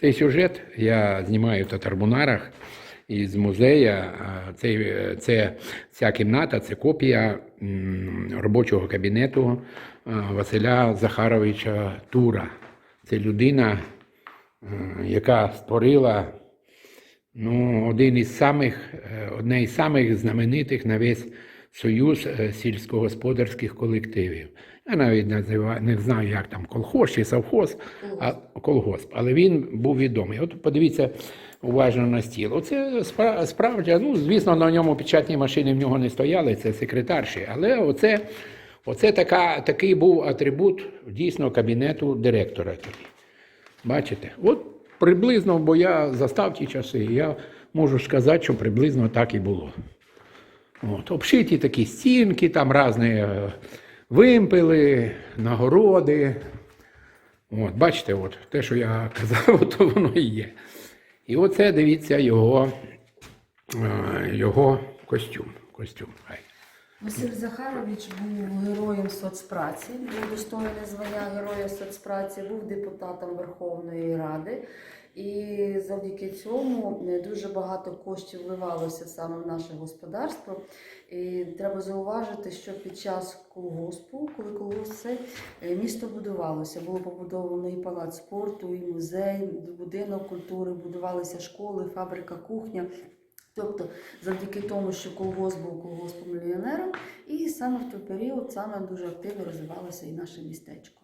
Цей сюжет я знімаю в Татарбунарах із музею. Це, це, ця кімната це копія робочого кабінету Василя Захаровича Тура. Це людина, е, яка створила ну, один із самих, е, одне із самих знаменитих на весь союз е, сільськогосподарських колективів. Я навіть називаю, не знаю, як там колхоз чи совхоз, а колгосп. Але він був відомий. От подивіться уважно на стіл. Оце спра- справді, ну, звісно, на ньому печатні машини в нього не стояли, це секретарші. Але оце, оце така, такий був атрибут дійсно кабінету директора тоді. Бачите? От приблизно, бо я застав ті часи, я можу сказати, що приблизно так і було. От, обшиті такі стінки, там різні е, вимпели, нагороди. От, бачите, от, те, що я казав, то воно і є. І оце, дивіться, його, е, його костюм. костюм. Василь Захарович був героєм соцпраці, був достойне звання Героя соцпраці, був депутатом Верховної Ради. І завдяки цьому е, дуже багато коштів вливалося саме в наше господарство. І треба зауважити, що під час колгоспу, коли колгосп це місто будувалося, було побудовано і палац спорту, і музей, будинок культури, будувалися школи, фабрика, кухня. Тобто, завдяки тому, що колгосп був колгоспом мільйонером, і саме в той період саме дуже активно розвивалося і наше містечко.